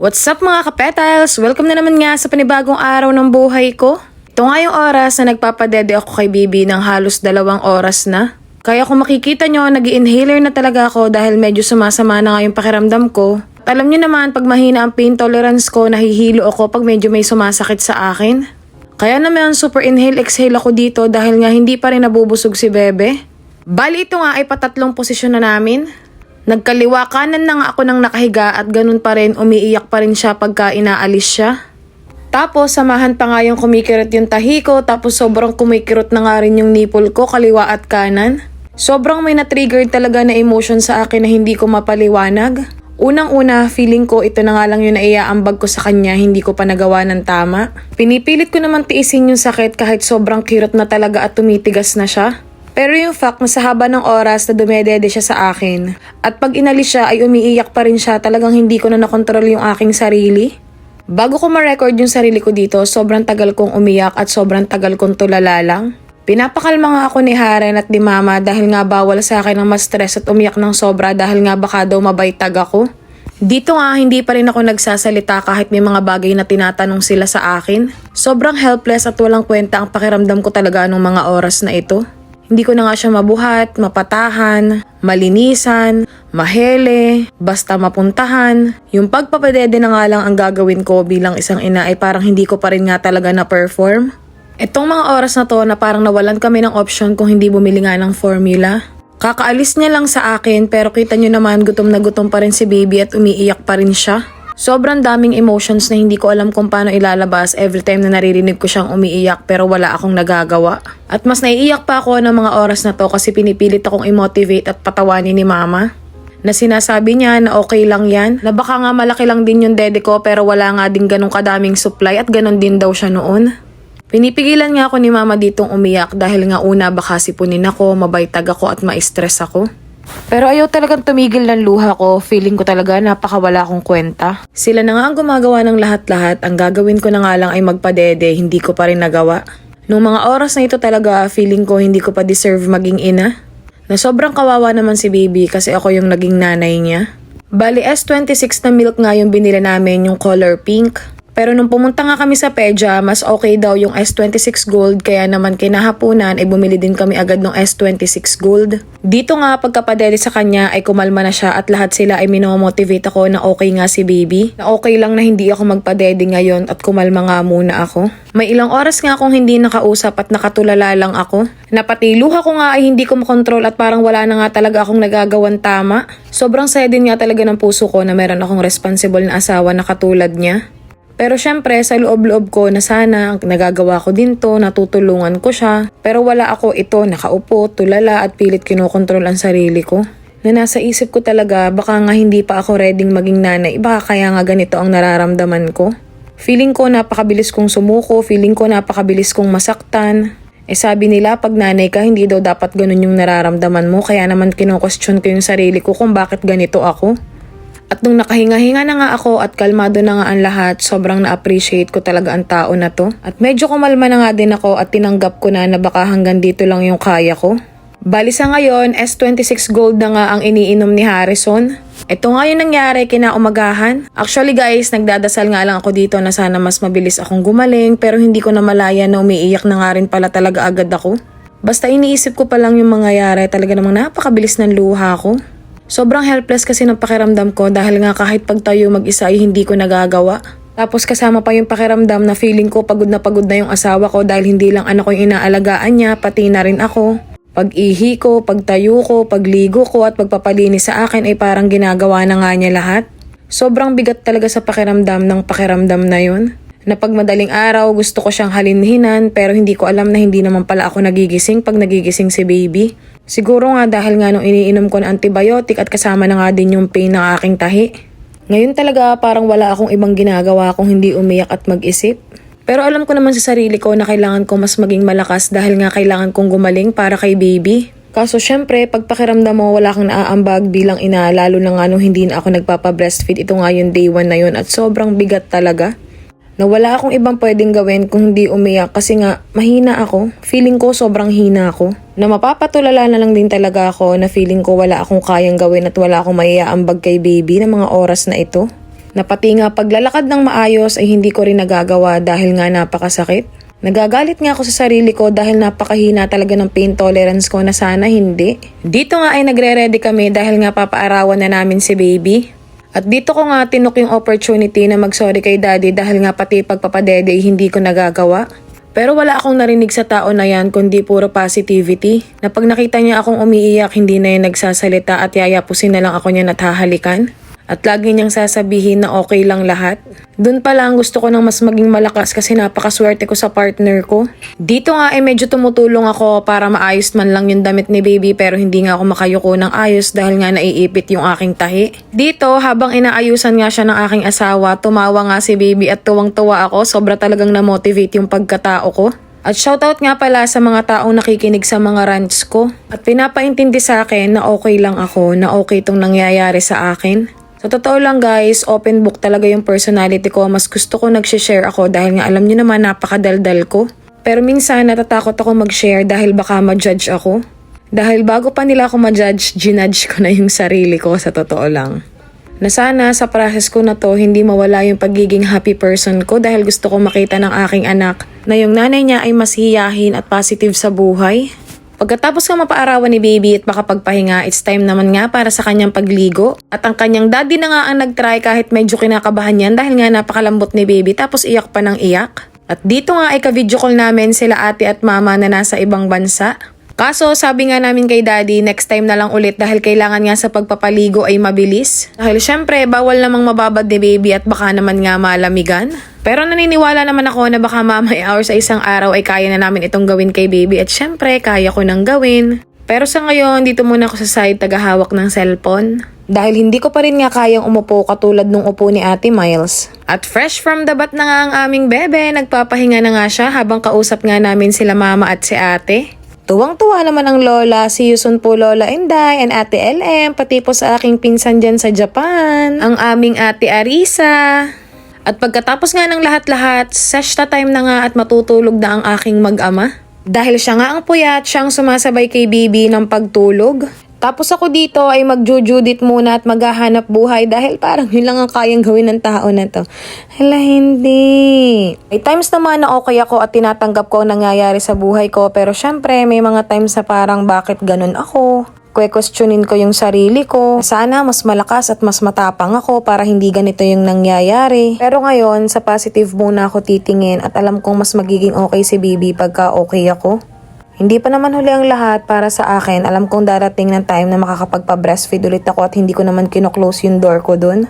What's up mga kapetals? Welcome na naman nga sa panibagong araw ng buhay ko. Ito nga yung oras na nagpapadede ako kay Bibi ng halos dalawang oras na. Kaya kung makikita nyo, nag inhaler na talaga ako dahil medyo sumasama na nga yung pakiramdam ko. At alam nyo naman, pag mahina ang pain tolerance ko, nahihilo ako pag medyo may sumasakit sa akin. Kaya naman super inhale exhale ako dito dahil nga hindi pa rin nabubusog si Bebe. Bali ito nga ay patatlong posisyon na namin. Nagkaliwa kanan na nga ako nang nakahiga at ganun pa rin umiiyak pa rin siya pagka inaalis siya. Tapos samahan pa nga yung kumikirot yung tahi ko tapos sobrang kumikirot na nga rin yung nipple ko kaliwa at kanan. Sobrang may na-trigger talaga na emotion sa akin na hindi ko mapaliwanag. Unang-una, feeling ko ito na nga lang yung naiaambag ko sa kanya, hindi ko pa nagawa ng tama. Pinipilit ko naman tiisin yung sakit kahit sobrang kirot na talaga at tumitigas na siya. Pero yung fact na sa haba ng oras na dumedede siya sa akin, at pag inalis siya ay umiiyak pa rin siya, talagang hindi ko na nakontrol yung aking sarili. Bago ko ma-record yung sarili ko dito, sobrang tagal kong umiyak at sobrang tagal kong tulala lang. Pinapakalma nga ako ni Haren at ni Mama dahil nga bawal sa akin ang ma-stress at umiyak ng sobra dahil nga baka daw mabaytag ako. Dito nga hindi pa rin ako nagsasalita kahit may mga bagay na tinatanong sila sa akin. Sobrang helpless at walang kwenta ang pakiramdam ko talaga nung mga oras na ito. Hindi ko na nga siya mabuhat, mapatahan, malinisan, mahele, basta mapuntahan. Yung pagpapadede na nga lang ang gagawin ko bilang isang ina ay parang hindi ko pa rin nga talaga na-perform. Itong mga oras na to na parang nawalan kami ng option kung hindi bumili nga ng formula. Kakaalis niya lang sa akin pero kita nyo naman gutom na gutom pa rin si baby at umiiyak pa rin siya. Sobrang daming emotions na hindi ko alam kung paano ilalabas every time na naririnig ko siyang umiiyak pero wala akong nagagawa. At mas naiiyak pa ako ng mga oras na to kasi pinipilit akong i-motivate at patawanin ni mama. Na sinasabi niya na okay lang yan, na baka nga malaki lang din yung dede ko pero wala nga din ganong kadaming supply at ganon din daw siya noon. Pinipigilan nga ako ni mama ditong umiyak dahil nga una baka sipunin ako, mabaytag ako at ma-stress ako. Pero ayaw talagang tumigil ng luha ko, feeling ko talaga napakawala akong kwenta. Sila na nga ang gumagawa ng lahat-lahat, ang gagawin ko na nga lang ay magpadede, hindi ko pa rin nagawa. Nung mga oras na ito talaga, feeling ko hindi ko pa deserve maging ina. Na sobrang kawawa naman si baby kasi ako yung naging nanay niya. Bali S26 na milk nga yung binili namin, yung color pink. Pero nung pumunta nga kami sa Peja, mas okay daw yung S26 Gold kaya naman kinahapunan ay bumili din kami agad ng S26 Gold. Dito nga pagkapadede sa kanya ay kumalma na siya at lahat sila ay minomotivate ako na okay nga si baby. Na okay lang na hindi ako magpadede ngayon at kumalma nga muna ako. May ilang oras nga akong hindi nakausap at nakatulala lang ako. Napatiluha ko nga ay hindi ko makontrol at parang wala na nga talaga akong nagagawan tama. Sobrang saya din nga talaga ng puso ko na meron akong responsible na asawa na katulad niya. Pero syempre, sa loob-loob ko na sana nagagawa ko din to, natutulungan ko siya. Pero wala ako ito, nakaupo, tulala at pilit kinokontrol ang sarili ko. Na nasa isip ko talaga, baka nga hindi pa ako reading maging nanay, baka kaya nga ganito ang nararamdaman ko. Feeling ko napakabilis kong sumuko, feeling ko napakabilis kong masaktan. Eh sabi nila, pag nanay ka, hindi daw dapat ganun yung nararamdaman mo, kaya naman kino-question ko yung sarili ko kung bakit ganito ako. At nung nakahinga-hinga na nga ako at kalmado na nga ang lahat, sobrang na-appreciate ko talaga ang tao na to. At medyo kumalma na nga din ako at tinanggap ko na na baka hanggang dito lang yung kaya ko. Bali sa ngayon, S26 Gold na nga ang iniinom ni Harrison. Ito nga yung nangyari kinaumagahan. Actually guys, nagdadasal nga lang ako dito na sana mas mabilis akong gumaling pero hindi ko na malaya na umiiyak na nga rin pala talaga agad ako. Basta iniisip ko pa lang yung mangyayari, talaga namang napakabilis ng luha ko. Sobrang helpless kasi ng pakiramdam ko dahil nga kahit pagtayo mag-isa ay hindi ko nagagawa. Tapos kasama pa yung pakiramdam na feeling ko pagod na pagod na yung asawa ko dahil hindi lang anak ko yung inaalagaan niya, pati na rin ako. Pag-ihi ko, pagtayo ko, pagligo ko at pagpapalinis sa akin ay parang ginagawa na nga niya lahat. Sobrang bigat talaga sa pakiramdam ng pakiramdam na yun. Na pag madaling araw gusto ko siyang halinhinan pero hindi ko alam na hindi naman pala ako nagigising pag nagigising si baby. Siguro nga dahil nga nung iniinom ko ng antibiotic at kasama na nga din yung pain ng aking tahi. Ngayon talaga parang wala akong ibang ginagawa kung hindi umiyak at mag-isip. Pero alam ko naman sa sarili ko na kailangan ko mas maging malakas dahil nga kailangan kong gumaling para kay baby. Kaso syempre, pag pakiramdam mo wala kang naaambag bilang ina, lalo na nga nung hindi na ako nagpapa-breastfeed, ito nga yung day 1 na yun at sobrang bigat talaga. Na wala akong ibang pwedeng gawin kung hindi umiyak kasi nga mahina ako. Feeling ko sobrang hina ako. Na mapapatulala na lang din talaga ako na feeling ko wala akong kayang gawin at wala akong maiaambag kay baby ng mga oras na ito. Na pati nga paglalakad ng maayos ay hindi ko rin nagagawa dahil nga napakasakit. Nagagalit nga ako sa sarili ko dahil napakahina talaga ng pain tolerance ko na sana hindi. Dito nga ay nagre-ready kami dahil nga papaarawan na namin si baby. At dito ko nga tinok yung opportunity na mag-sorry kay daddy dahil nga pati pagpapadede hindi ko nagagawa. Pero wala akong narinig sa tao na yan kundi puro positivity. Na pag nakita niya akong umiiyak, hindi na yan nagsasalita at yayapusin na lang ako niya at hahalikan. At lagi niyang sasabihin na okay lang lahat. Doon pa lang gusto ko ng mas maging malakas kasi napakaswerte ko sa partner ko. Dito nga ay medyo tumutulong ako para maayos man lang yung damit ni baby pero hindi nga ako makayuko ng ayos dahil nga naiipit yung aking tahi. Dito habang inaayusan nga siya ng aking asawa, tumawa nga si baby at tuwang-tuwa ako. Sobra talagang na-motivate yung pagkatao ko. At shoutout nga pala sa mga taong nakikinig sa mga rants ko. At pinapaintindi sa akin na okay lang ako, na okay itong nangyayari sa akin. Sa totoo lang guys, open book talaga yung personality ko. Mas gusto ko nag-share ako dahil nga alam niyo naman napakadaldal ko. Pero minsan natatakot ako mag-share dahil baka ma-judge ako. Dahil bago pa nila ako ma-judge, ginudge ko na yung sarili ko sa totoo lang. Na sana sa process ko na to, hindi mawala yung pagiging happy person ko dahil gusto ko makita ng aking anak na yung nanay niya ay mas hiyahin at positive sa buhay. Pagkatapos nga mapaarawan ni baby at makapagpahinga, it's time naman nga para sa kanyang pagligo. At ang kanyang daddy na nga ang nag-try kahit medyo kinakabahan yan dahil nga napakalambot ni baby tapos iyak pa ng iyak. At dito nga ay ka-video call namin sila ate at mama na nasa ibang bansa. Kaso sabi nga namin kay daddy, next time na lang ulit dahil kailangan nga sa pagpapaligo ay mabilis. Dahil syempre, bawal namang mababad ni baby at baka naman nga malamigan. Pero naniniwala naman ako na baka mamaya hour sa isang araw ay kaya na namin itong gawin kay baby at syempre, kaya ko nang gawin. Pero sa ngayon, dito muna ako sa side tagahawak ng cellphone. Dahil hindi ko pa rin nga kayang umupo katulad nung upo ni Ate Miles. At fresh from the bat na nga ang aming bebe, nagpapahinga na nga siya habang kausap nga namin sila mama at si ate. Tuwang-tuwa naman ang lola, si Yusun po lola Inday and ate LM, pati po sa aking pinsan dyan sa Japan, ang aming ate Arisa. At pagkatapos nga ng lahat-lahat, seshta time na nga at matutulog na ang aking mag-ama. Dahil siya nga ang puyat, siyang sumasabay kay baby ng pagtulog. Tapos ako dito ay magjujudit muna at maghahanap buhay dahil parang yun lang ang kayang gawin ng tao na to. Hala, hindi. May times naman na okay ako at tinatanggap ko ang nangyayari sa buhay ko pero syempre may mga times na parang bakit ganun ako. Kwe-questionin ko yung sarili ko. Sana mas malakas at mas matapang ako para hindi ganito yung nangyayari. Pero ngayon, sa positive muna ako titingin at alam kong mas magiging okay si Bibi pagka okay ako. Hindi pa naman huli ang lahat para sa akin. Alam kong darating ng time na makakapagpa-breastfeed ulit ako at hindi ko naman kino-close yung door ko dun.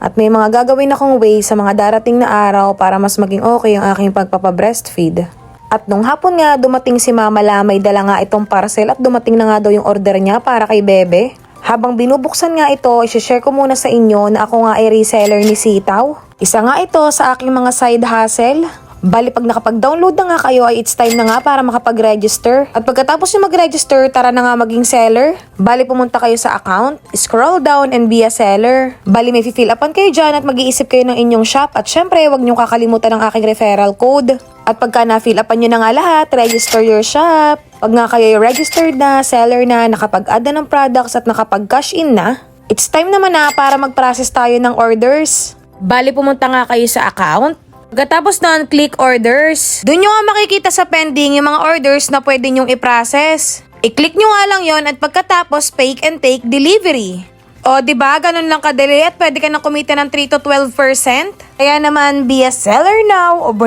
At may mga gagawin akong way sa mga darating na araw para mas maging okay ang aking pagpapa-breastfeed. At nung hapon nga, dumating si Mama La, may dala nga itong parcel at dumating na nga daw yung order niya para kay Bebe. Habang binubuksan nga ito, isi-share ko muna sa inyo na ako nga ay reseller ni Sitaw. Isa nga ito sa aking mga side hustle. Bali pag nakapag-download na nga kayo ay it's time na nga para makapag-register. At pagkatapos nyo mag-register, tara na nga maging seller. Bali pumunta kayo sa account, scroll down and be a seller. Bali may fill upan kayo dyan at mag-iisip kayo ng inyong shop. At syempre, huwag nyo kakalimutan ang aking referral code. At pagka na-fill upan nyo na nga lahat, register your shop. Pag nga kayo registered na, seller na, nakapag-add na ng products at nakapag-cash in na, it's time naman na para mag-process tayo ng orders. Bali pumunta nga kayo sa account, Pagkatapos nun, click orders. Doon nyo nga makikita sa pending yung mga orders na pwede nyong i-process. I-click nyo nga lang yon at pagkatapos, fake and take delivery. O, di ba Ganun lang kadali at pwede ka na kumita ng 3 to 12%? Kaya naman, be a seller now. O ba?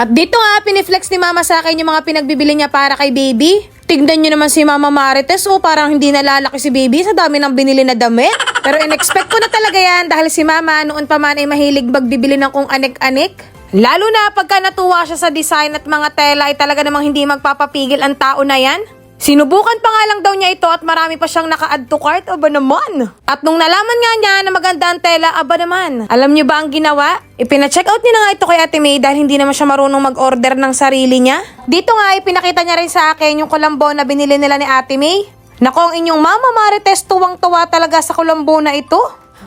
At dito nga, piniflex ni mama sa akin yung mga pinagbibili niya para kay baby. Tignan nyo naman si Mama Marites, oh, parang hindi nalalaki si baby sa dami ng binili na damit. Pero in-expect ko na talaga yan dahil si Mama noon pa man ay mahilig magbibili ng kung anik-anik. Lalo na pagka natuwa siya sa design at mga tela ay talaga namang hindi magpapapigil ang tao na yan. Sinubukan pa nga lang daw niya ito at marami pa siyang naka-add to cart, aba naman. At nung nalaman nga niya na maganda ang tela, aba naman. Alam niyo ba ang ginawa? Ipina-check out niya na nga ito kay Ate May dahil hindi naman siya marunong mag-order ng sarili niya. Dito nga, ipinakita niya rin sa akin yung kulambo na binili nila ni Ate May. Nako, ang inyong mama Marites tuwang-tuwa talaga sa kulambo na ito.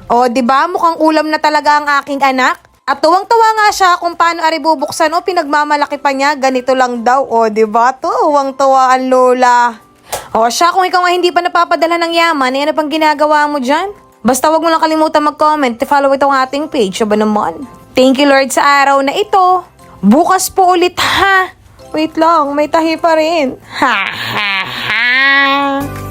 O, di ba mukhang ulam na talaga ang aking anak? At tuwang-tuwa nga siya kung paano ari bubuksan o pinagmamalaki pa niya, ganito lang daw o, 'di ba? Tuwang-tuwa ang lola. O siya, kung ikaw nga hindi pa napapadala ng yaman, eh, ano pang ginagawa mo diyan? Basta wag mo lang kalimutan mag-comment, follow itong ating page, ba naman? Thank you Lord sa araw na ito. Bukas po ulit ha. Wait lang, may tahi pa rin. Ha ha ha.